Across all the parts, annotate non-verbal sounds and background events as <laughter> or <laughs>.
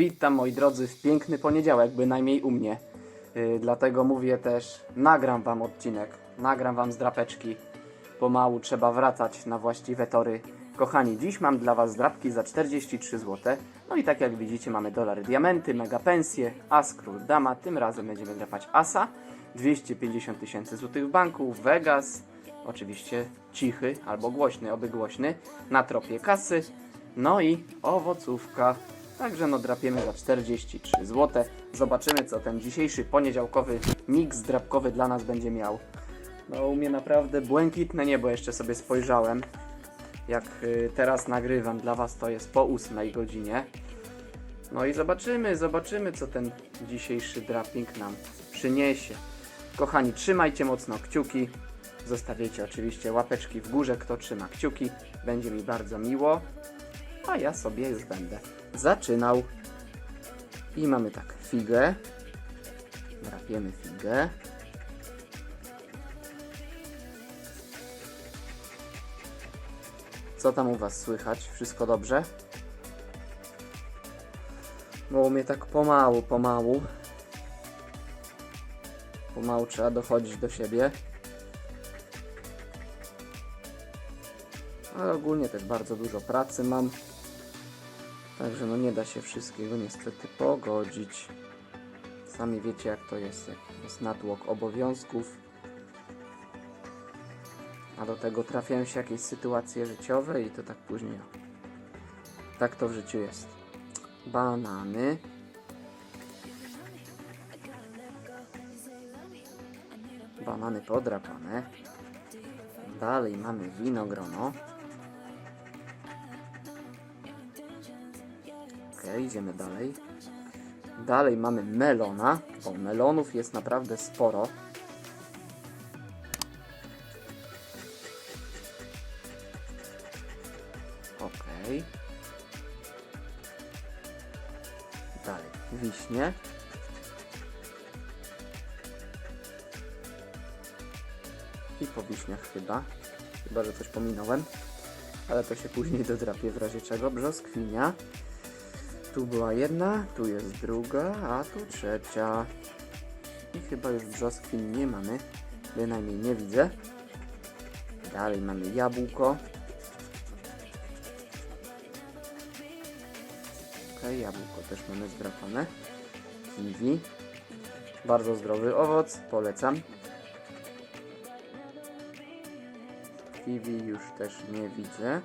Witam moi drodzy w piękny poniedziałek, bynajmniej u mnie. Yy, dlatego mówię też, nagram wam odcinek, nagram wam z drapeczki. Pomału trzeba wracać na właściwe tory. Kochani, dziś mam dla was zdrapki za 43 zł. No i tak jak widzicie mamy dolary diamenty, mega pensje, as, król, dama. Tym razem będziemy drapać asa. 250 tysięcy złotych w banku, Vegas, oczywiście cichy albo głośny, oby głośny, na tropie kasy. No i owocówka. Także no drapiemy za 43 zł. Zobaczymy co ten dzisiejszy poniedziałkowy miks drapkowy dla nas będzie miał. No u mnie naprawdę błękitne niebo jeszcze sobie spojrzałem. Jak y, teraz nagrywam dla Was to jest po 8 godzinie. No i zobaczymy, zobaczymy co ten dzisiejszy draping nam przyniesie. Kochani, trzymajcie mocno kciuki. Zostawiajcie oczywiście łapeczki w górze, kto trzyma kciuki. Będzie mi bardzo miło. A ja sobie już będę zaczynał. I mamy tak, figę. Drapiemy figę. Co tam u Was słychać? Wszystko dobrze? Bo u mnie tak pomału, pomału. Pomału trzeba dochodzić do siebie. Ale ogólnie też bardzo dużo pracy mam. Także no nie da się wszystkiego niestety pogodzić. Sami wiecie jak to jest, jak jest natłok obowiązków. A do tego trafiają się jakieś sytuacje życiowe i to tak później. Tak to w życiu jest. Banany. Banany podrapane. Dalej mamy winogrono. Idziemy dalej. Dalej mamy melona. O, melonów jest naprawdę sporo. Ok. Dalej, wiśnie. I po wiśniach chyba. Chyba, że coś pominąłem. Ale to się później <laughs> dodrapie w razie czego. Brzoskwinia. Tu była jedna, tu jest druga, a tu trzecia. I chyba już brzoskwin nie mamy. Bynajmniej nie widzę. Dalej mamy jabłko. Ok, jabłko też mamy zdrapane. Kiwi. Bardzo zdrowy owoc, polecam. Kiwi już też nie widzę.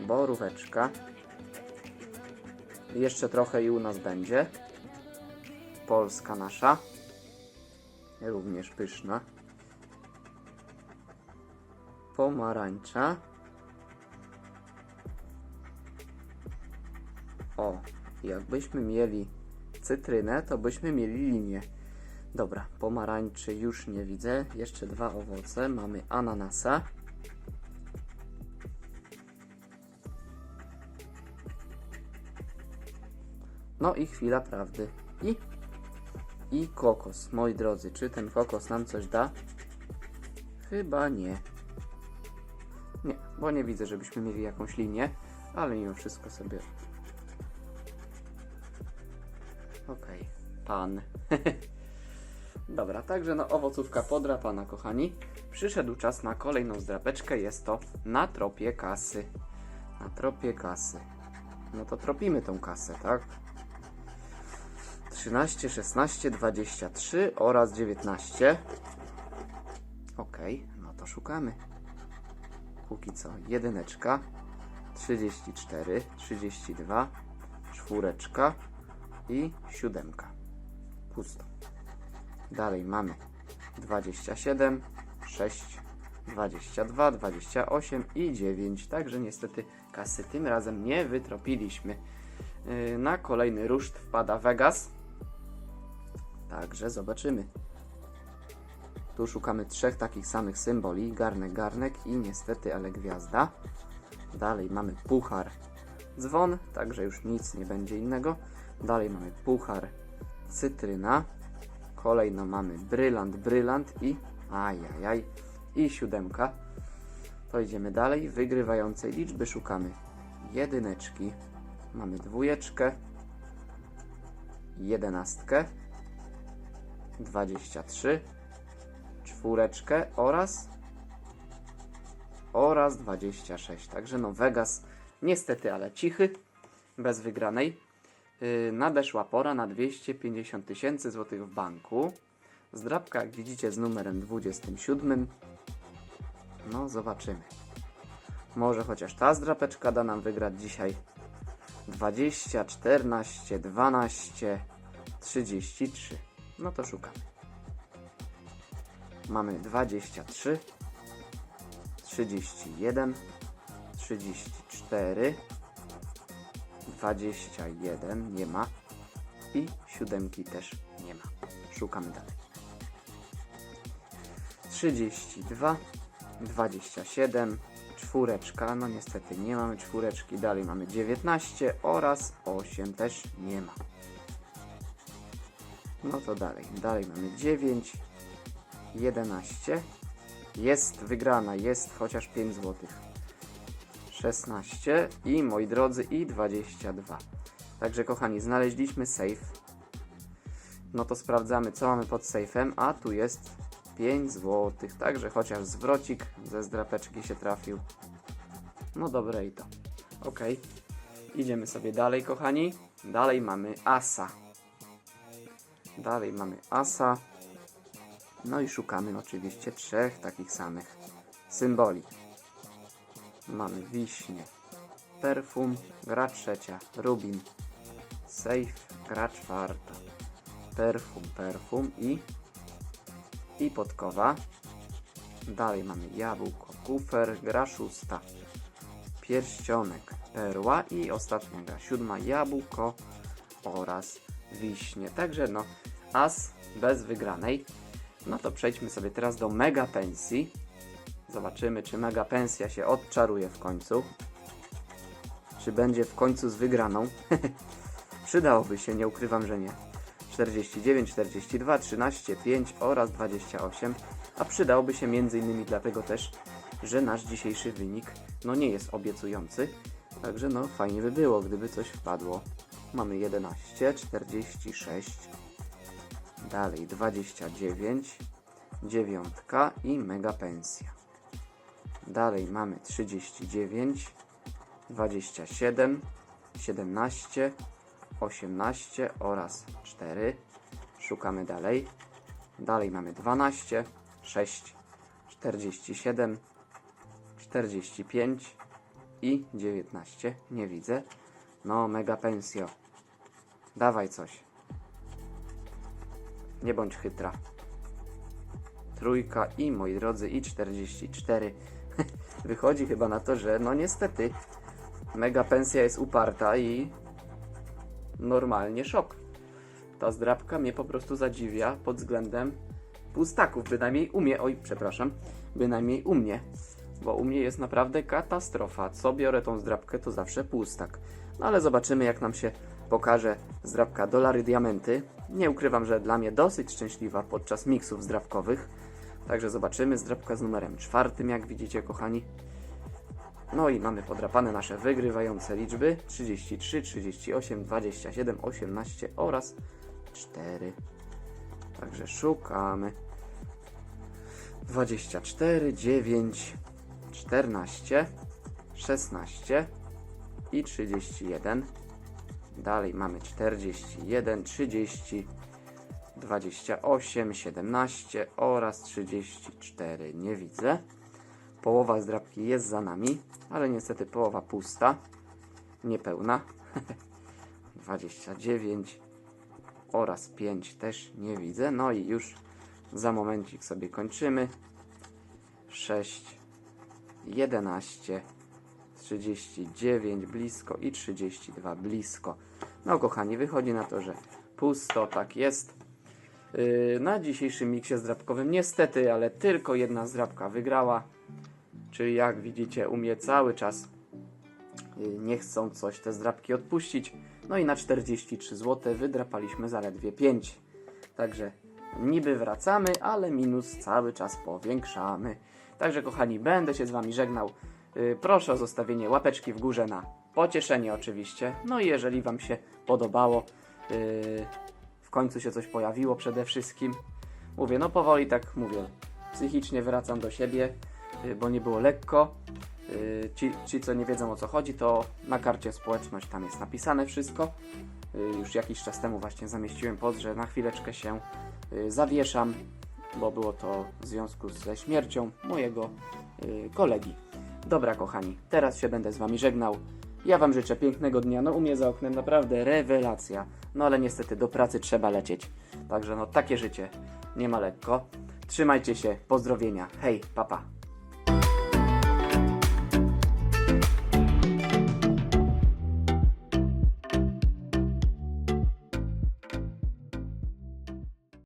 Boróweczka. Jeszcze trochę i u nas będzie. Polska nasza. Również pyszna. Pomarańcza. O, jakbyśmy mieli cytrynę, to byśmy mieli linię. Dobra, pomarańczy już nie widzę. Jeszcze dwa owoce. Mamy ananasa. No i chwila prawdy. I, I kokos. Moi drodzy, czy ten kokos nam coś da? Chyba nie. Nie, bo nie widzę, żebyśmy mieli jakąś linię, ale mimo wszystko sobie. Okej, pan. <laughs> Dobra, także no owocówka podrapana, kochani. Przyszedł czas na kolejną zdrapeczkę, jest to na tropie kasy. Na tropie kasy. No to tropimy tą kasę, tak? 13, 16, 23 oraz 19. Ok, no to szukamy. Póki co jedyneczka, 34, 32, czwóreczka i siódemka. Pusto. Dalej mamy 27, 6, 22, 28 i 9. Także niestety kasy tym razem nie wytropiliśmy. Yy, Na kolejny ruszt wpada Vegas. Także zobaczymy. Tu szukamy trzech takich samych symboli. Garnek, garnek i niestety, ale gwiazda. Dalej mamy puchar, dzwon, także już nic nie będzie innego. Dalej mamy puchar, cytryna. Kolejno mamy brylant, brylant i ajajaj i siódemka. To idziemy dalej. Wygrywającej liczby szukamy jedyneczki. Mamy dwójeczkę, jedenastkę, 23, czwóreczkę oraz oraz 26. Także no Vegas niestety, ale cichy, bez wygranej. Yy, nadeszła pora na 250 tysięcy złotych w banku. Zdrabka, jak widzicie, z numerem 27. No, zobaczymy. Może chociaż ta zdrapeczka da nam wygrać dzisiaj 20, 14, 12, 33. No to szukamy. Mamy 23, 31, 34, 21 nie ma i siódemki też nie ma. Szukamy dalej. 32, 27, czwóreczka, no niestety nie mamy czwóreczki, dalej mamy 19 oraz 8 też nie ma. No to dalej, dalej mamy 9, 11, jest wygrana, jest chociaż 5 zł. 16 i moi drodzy i 22. Także kochani, znaleźliśmy safe. No to sprawdzamy co mamy pod safe'em, a tu jest 5 zł. Także chociaż zwrocik ze zdrapeczki się trafił. No dobre i to. Ok. Idziemy sobie dalej, kochani. Dalej mamy asa. Dalej mamy asa. No i szukamy oczywiście trzech takich samych symboli. Mamy wiśnie, perfum, gra trzecia, rubin, safe, gra czwarta, perfum, perfum i, i podkowa. Dalej mamy jabłko, kufer, gra szósta, pierścionek, perła i ostatnia gra siódma, jabłko oraz wiśnie. Także no, as bez wygranej. No to przejdźmy sobie teraz do mega pensji. Zobaczymy, czy mega pensja się odczaruje w końcu. Czy będzie w końcu z wygraną. <laughs> Przydałoby się, nie ukrywam, że nie. 49, 42, 13, 5 oraz 28. A przydałoby się innymi dlatego też, że nasz dzisiejszy wynik no nie jest obiecujący. Także no fajnie by było, gdyby coś wpadło. Mamy 11, 46, dalej 29, dziewiątka i mega pensja. Dalej mamy 39, 27, 17, 18 oraz 4. Szukamy dalej. Dalej mamy 12, 6, 47, 45 i 19. Nie widzę. No, mega pensjo. Dawaj coś. Nie bądź chytra. Trójka i moi drodzy i 44. <laughs> Wychodzi chyba na to, że no niestety mega pensja jest uparta i normalnie szok. Ta zdrabka mnie po prostu zadziwia pod względem pustaków, bynajmniej u mnie, oj przepraszam, bynajmniej u mnie, bo u mnie jest naprawdę katastrofa. Co biorę tą zdrabkę, to zawsze pustak. No ale zobaczymy jak nam się pokaże zdrabka dolary diamenty. Nie ukrywam, że dla mnie dosyć szczęśliwa podczas miksów zdrabkowych. Także zobaczymy zdrabka z numerem czwartym, jak widzicie kochani. No i mamy podrapane nasze wygrywające liczby 33, 38, 27, 18 oraz 4. Także szukamy 24, 9, 14, 16 i 31. Dalej mamy 41, 30, 28, 17 oraz 34. Nie widzę. Połowa zdrabki jest za nami, ale niestety połowa pusta, niepełna. <laughs> 29 oraz 5 też nie widzę. No i już za momencik sobie kończymy. 6, 11, 39 blisko i 32 blisko. No kochani, wychodzi na to, że pusto, tak jest. Yy, Na dzisiejszym miksie zdrabkowym niestety, ale tylko jedna zdrabka wygrała. Czyli jak widzicie, u mnie cały czas yy, nie chcą coś te zdrabki odpuścić. No i na 43 zł wydrapaliśmy zaledwie 5. Także niby wracamy, ale minus cały czas powiększamy. Także kochani, będę się z Wami żegnał. Yy, Proszę o zostawienie łapeczki w górze na pocieszenie oczywiście. No i jeżeli Wam się podobało, yy, w końcu się coś pojawiło przede wszystkim. Mówię, no powoli tak mówię, psychicznie wracam do siebie, y, bo nie było lekko. Y, Ci, ci, co nie wiedzą o co chodzi, to na karcie społeczność tam jest napisane wszystko. Y, Już jakiś czas temu właśnie zamieściłem post, że na chwileczkę się y, zawieszam, bo było to w związku ze śmiercią mojego y, kolegi. Dobra, kochani, teraz się będę z Wami żegnał. Ja Wam życzę pięknego dnia. No, u mnie za oknem naprawdę rewelacja. No, ale niestety do pracy trzeba lecieć. Także, no, takie życie nie ma lekko. Trzymajcie się, pozdrowienia. Hej, papa. Pa.